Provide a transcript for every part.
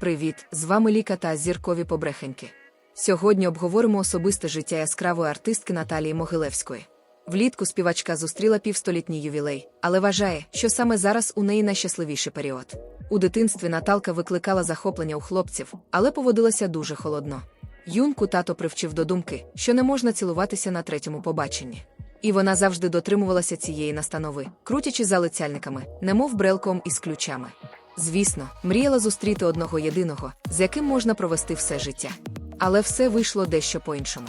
Привіт! З вами Ліка та зіркові побрехеньки. Сьогодні обговоримо особисте життя яскравої артистки Наталії Могилевської. Влітку співачка зустріла півстолітній ювілей, але вважає, що саме зараз у неї найщасливіший період. У дитинстві Наталка викликала захоплення у хлопців, але поводилася дуже холодно. Юнку тато привчив до думки, що не можна цілуватися на третьому побаченні. І вона завжди дотримувалася цієї настанови, крутячи залицяльниками, немов брелком із ключами. Звісно, мріяла зустріти одного єдиного, з яким можна провести все життя. Але все вийшло дещо по-іншому.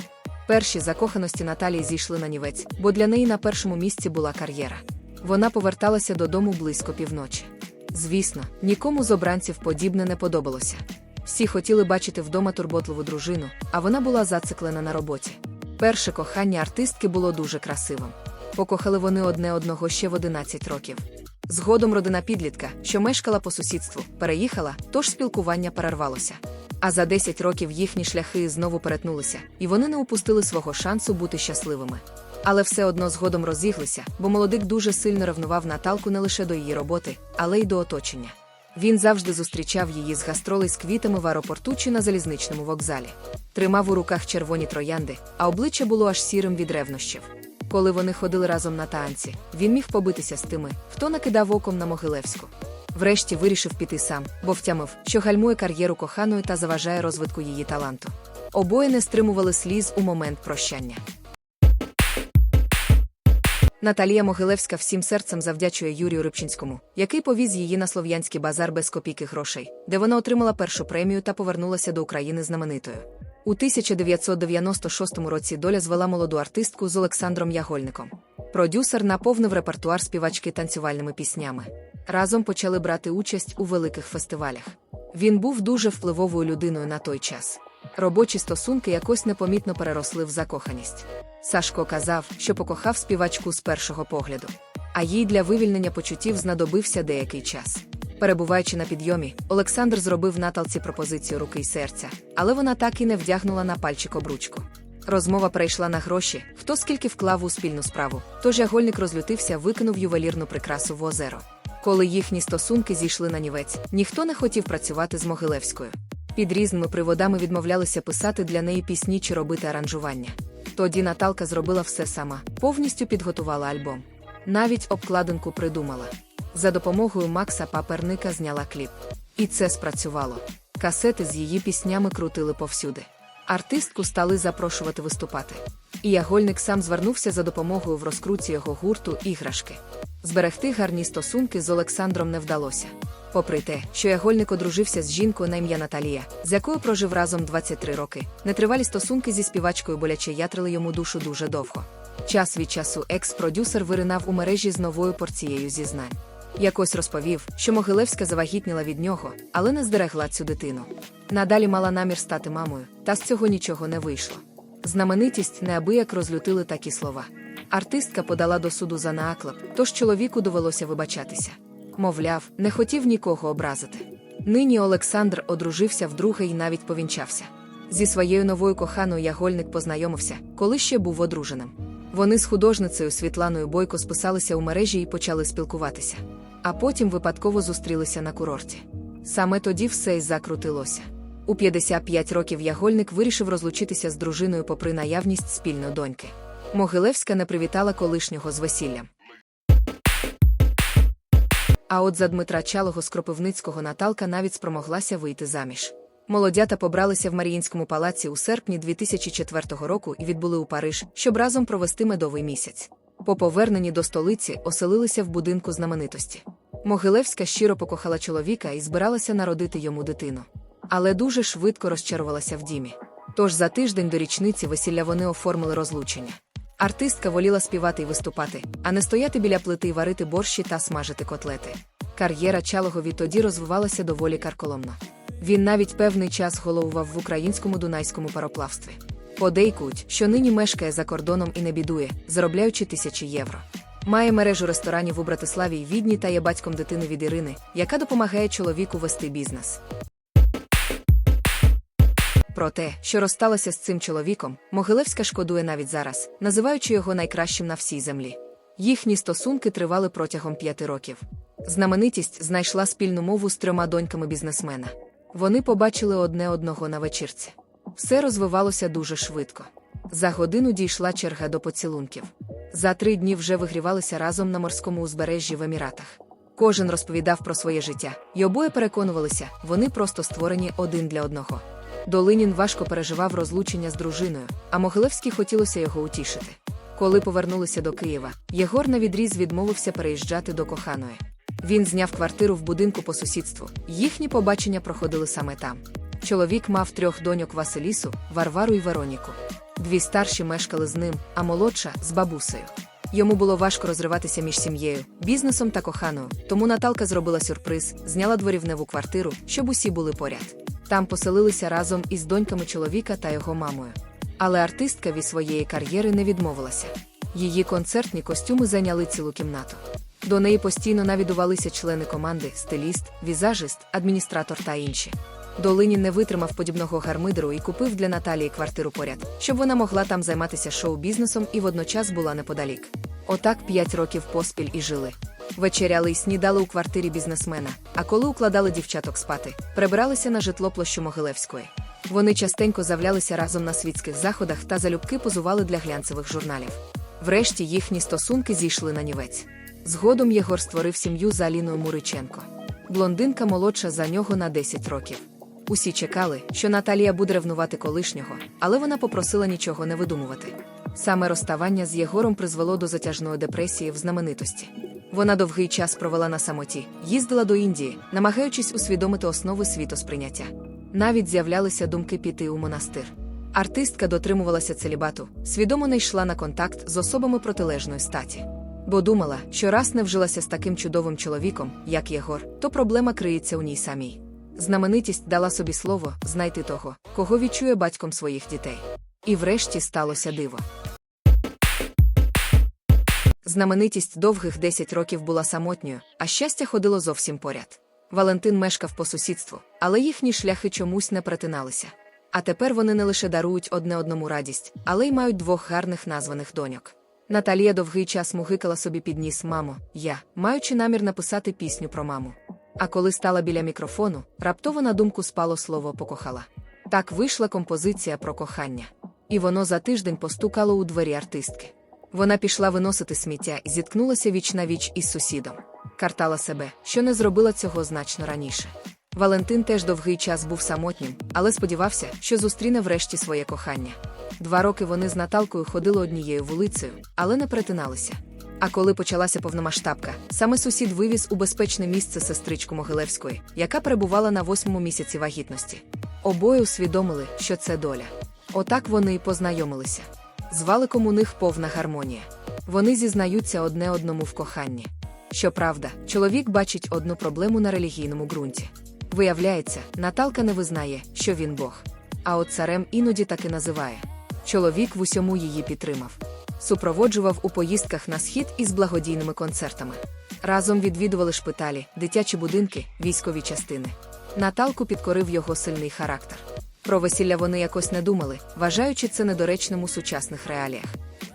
Перші закоханості Наталії зійшли на нівець, бо для неї на першому місці була кар'єра. Вона поверталася додому близько півночі. Звісно, нікому з обранців подібне не подобалося. Всі хотіли бачити вдома турботливу дружину, а вона була зациклена на роботі. Перше кохання артистки було дуже красивим. Покохали вони одне одного ще в 11 років. Згодом родина підлітка, що мешкала по сусідству, переїхала, тож спілкування перервалося. А за 10 років їхні шляхи знову перетнулися, і вони не упустили свого шансу бути щасливими. Але все одно згодом розіглися, бо молодик дуже сильно ревнував Наталку не лише до її роботи, але й до оточення. Він завжди зустрічав її з гастролей з квітами в аеропорту чи на залізничному вокзалі. Тримав у руках червоні троянди, а обличчя було аж сірим від ревнощів. Коли вони ходили разом на танці, він міг побитися з тими, хто накидав оком на Могилевську. Врешті вирішив піти сам, бо втямив, що гальмує кар'єру коханої та заважає розвитку її таланту. Обоє не стримували сліз у момент прощання. Наталія Могилевська всім серцем завдячує Юрію Рибчинському, який повіз її на слов'янський базар без копійки грошей, де вона отримала першу премію та повернулася до України знаменитою. У 1996 році доля звела молоду артистку з Олександром Ягольником. Продюсер наповнив репертуар співачки танцювальними піснями. Разом почали брати участь у великих фестивалях. Він був дуже впливовою людиною на той час. Робочі стосунки якось непомітно переросли в закоханість. Сашко казав, що покохав співачку з першого погляду, а їй для вивільнення почуттів знадобився деякий час. Перебуваючи на підйомі, Олександр зробив Наталці пропозицію руки й серця, але вона так і не вдягнула на пальчик обручку. Розмова перейшла на гроші, хто скільки вклав у спільну справу. Тож ягольник розлютився, викинув ювелірну прикрасу в озеро. Коли їхні стосунки зійшли на нівець, ніхто не хотів працювати з Могилевською. Під різними приводами відмовлялися писати для неї пісні чи робити аранжування. Тоді Наталка зробила все сама, повністю підготувала альбом. Навіть обкладинку придумала. За допомогою Макса Паперника зняла кліп. І це спрацювало. Касети з її піснями крутили повсюди. Артистку стали запрошувати виступати. І ягольник сам звернувся за допомогою в розкруті його гурту іграшки. Зберегти гарні стосунки з Олександром не вдалося. Попри те, що ягольник одружився з жінкою на ім'я Наталія, з якою прожив разом 23 роки, нетривалі стосунки зі співачкою боляче ятрили йому душу дуже довго. Час від часу екс-продюсер виринав у мережі з новою порцією зізнань. Якось розповів, що Могилевська завагітніла від нього, але не здерегла цю дитину. Надалі мала намір стати мамою, та з цього нічого не вийшло. Знаменитість неабияк розлютили такі слова. Артистка подала до суду за наклеп, тож чоловіку довелося вибачатися. Мовляв, не хотів нікого образити. Нині Олександр одружився вдруге і навіть повінчався. Зі своєю новою коханою ягольник познайомився, коли ще був одруженим. Вони з художницею Світланою Бойко списалися у мережі і почали спілкуватися. А потім випадково зустрілися на курорті. Саме тоді все й закрутилося. У 55 років ягольник вирішив розлучитися з дружиною попри наявність спільної доньки. Могилевська не привітала колишнього з весіллям. А от за Дмитра Чалого з Кропивницького Наталка навіть спромоглася вийти заміж. Молодята побралися в Маріїнському палаці у серпні 2004 року і відбули у Париж, щоб разом провести медовий місяць. По поверненні до столиці оселилися в будинку знаменитості. Могилевська щиро покохала чоловіка і збиралася народити йому дитину. Але дуже швидко розчарувалася в дімі. Тож за тиждень до річниці весілля вони оформили розлучення. Артистка воліла співати і виступати, а не стояти біля плити й варити борщі та смажити котлети. Кар'єра Чалого відтоді розвивалася доволі карколомно. Він навіть певний час головував в українському дунайському пароплавстві. Подейкують, що нині мешкає за кордоном і не бідує, заробляючи тисячі євро. Має мережу ресторанів у Братиславі й Відні та є батьком дитини від Ірини, яка допомагає чоловіку вести бізнес. Про те, що розсталася з цим чоловіком, Могилевська шкодує навіть зараз, називаючи його найкращим на всій землі. Їхні стосунки тривали протягом п'яти років. Знаменитість знайшла спільну мову з трьома доньками бізнесмена. Вони побачили одне одного на вечірці. Все розвивалося дуже швидко. За годину дійшла черга до поцілунків. За три дні вже вигрівалися разом на морському узбережжі в Еміратах. Кожен розповідав про своє життя, і обоє переконувалися, вони просто створені один для одного. Долинін важко переживав розлучення з дружиною, а Могилевський хотілося його утішити. Коли повернулися до Києва, Єгор на відріз відмовився переїжджати до коханої. Він зняв квартиру в будинку по сусідству. Їхні побачення проходили саме там. Чоловік мав трьох доньок Василісу, Варвару і Вероніку. Дві старші мешкали з ним, а молодша з бабусею. Йому було важко розриватися між сім'єю, бізнесом та коханою, тому Наталка зробила сюрприз, зняла дворівневу квартиру, щоб усі були поряд. Там поселилися разом із доньками чоловіка та його мамою. Але артистка від своєї кар'єри не відмовилася. Її концертні костюми зайняли цілу кімнату. До неї постійно навідувалися члени команди, стиліст, візажист, адміністратор та інші. Долинін не витримав подібного гармидеру і купив для Наталії квартиру поряд, щоб вона могла там займатися шоу-бізнесом і водночас була неподалік. Отак п'ять років поспіль і жили. Вечеряли й снідали у квартирі бізнесмена, а коли укладали дівчаток спати, прибиралися на житло площу Могилевської. Вони частенько завлялися разом на світських заходах та залюбки позували для глянцевих журналів. Врешті їхні стосунки зійшли на нівець. Згодом Єгор створив сім'ю за Аліною Муриченко. Блондинка молодша за нього на 10 років. Усі чекали, що Наталія буде ревнувати колишнього, але вона попросила нічого не видумувати. Саме розставання з Єгором призвело до затяжної депресії в знаменитості. Вона довгий час провела на самоті, їздила до Індії, намагаючись усвідомити основи світосприйняття. Навіть з'являлися думки піти у монастир. Артистка дотримувалася целібату, свідомо не йшла на контакт з особами протилежної статі. Бо думала, що раз не вжилася з таким чудовим чоловіком, як Єгор, то проблема криється у ній самій. Знаменитість дала собі слово знайти того, кого відчує батьком своїх дітей. І врешті сталося диво. Знаменитість довгих 10 років була самотньою, а щастя ходило зовсім поряд. Валентин мешкав по сусідству, але їхні шляхи чомусь не перетиналися. А тепер вони не лише дарують одне одному радість, але й мають двох гарних названих доньок. Наталія довгий час мугикала собі під ніс мамо, я, маючи намір написати пісню про маму. А коли стала біля мікрофону, раптово на думку спало слово покохала. Так вийшла композиція про кохання. І воно за тиждень постукало у двері артистки. Вона пішла виносити сміття і зіткнулася віч на віч із сусідом. Картала себе, що не зробила цього значно раніше. Валентин теж довгий час був самотнім, але сподівався, що зустріне врешті своє кохання. Два роки вони з Наталкою ходили однією вулицею, але не перетиналися. А коли почалася повномасштабка, саме сусід вивіз у безпечне місце сестричку Могилевської, яка перебувала на восьмому місяці вагітності. Обоє усвідомили, що це доля. Отак вони й познайомилися. З валиком у них повна гармонія. Вони зізнаються одне одному в коханні. Щоправда, чоловік бачить одну проблему на релігійному ґрунті. Виявляється, Наталка не визнає, що він Бог. А от царем іноді таки називає. Чоловік в усьому її підтримав. Супроводжував у поїздках на схід із благодійними концертами. Разом відвідували шпиталі, дитячі будинки, військові частини. Наталку підкорив його сильний характер. Про весілля вони якось не думали, вважаючи це недоречним у сучасних реаліях.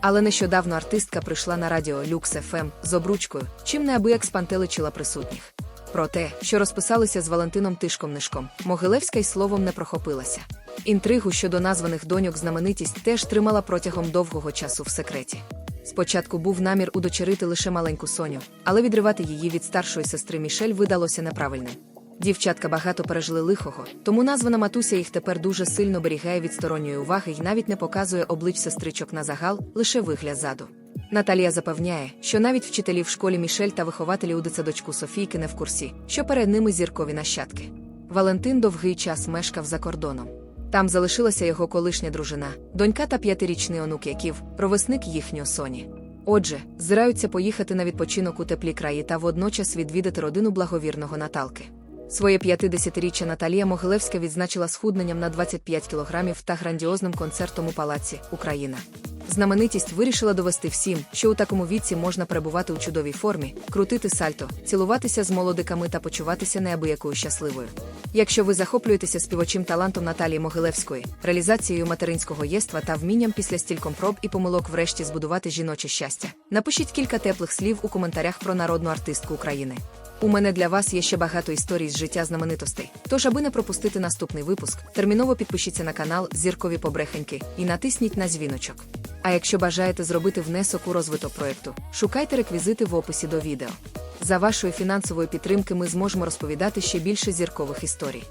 Але нещодавно артистка прийшла на радіо Люкс ФМ з обручкою, чим неабияк спантеличила присутніх. Про те, що розписалися з Валентином Тишком-нишком, Могилевська й словом не прохопилася. Інтригу щодо названих доньок знаменитість теж тримала протягом довгого часу в секреті. Спочатку був намір удочерити лише маленьку Соню, але відривати її від старшої сестри Мішель видалося неправильним. Дівчатка багато пережили лихого, тому названа матуся їх тепер дуже сильно берігає від сторонньої уваги і навіть не показує облич сестричок на загал, лише вигляд заду. Наталія запевняє, що навіть вчителі в школі Мішель та вихователі у дитсадочку Софійки не в курсі, що перед ними зіркові нащадки. Валентин довгий час мешкав за кордоном. Там залишилася його колишня дружина, донька та п'ятирічний онук Яків, ровесник їхнього соні. Отже, зираються поїхати на відпочинок у теплі краї та водночас відвідати родину благовірного Наталки. Своє 50-річчя Наталія Могилевська відзначила схудненням на 25 кілограмів та грандіозним концертом у палаці Україна. Знаменитість вирішила довести всім, що у такому віці можна перебувати у чудовій формі, крутити сальто, цілуватися з молодиками та почуватися неабиякою щасливою. Якщо ви захоплюєтеся співочим талантом Наталії Могилевської, реалізацією материнського єства та вмінням після стільком проб і помилок врешті збудувати жіноче щастя, напишіть кілька теплих слів у коментарях про народну артистку України. У мене для вас є ще багато історій з життя знаменитостей. Тож, аби не пропустити наступний випуск, терміново підпишіться на канал Зіркові Побрехеньки і натисніть на дзвіночок. А якщо бажаєте зробити внесок у розвиток проекту, шукайте реквізити в описі до відео. За вашою фінансовою підтримки ми зможемо розповідати ще більше зіркових історій.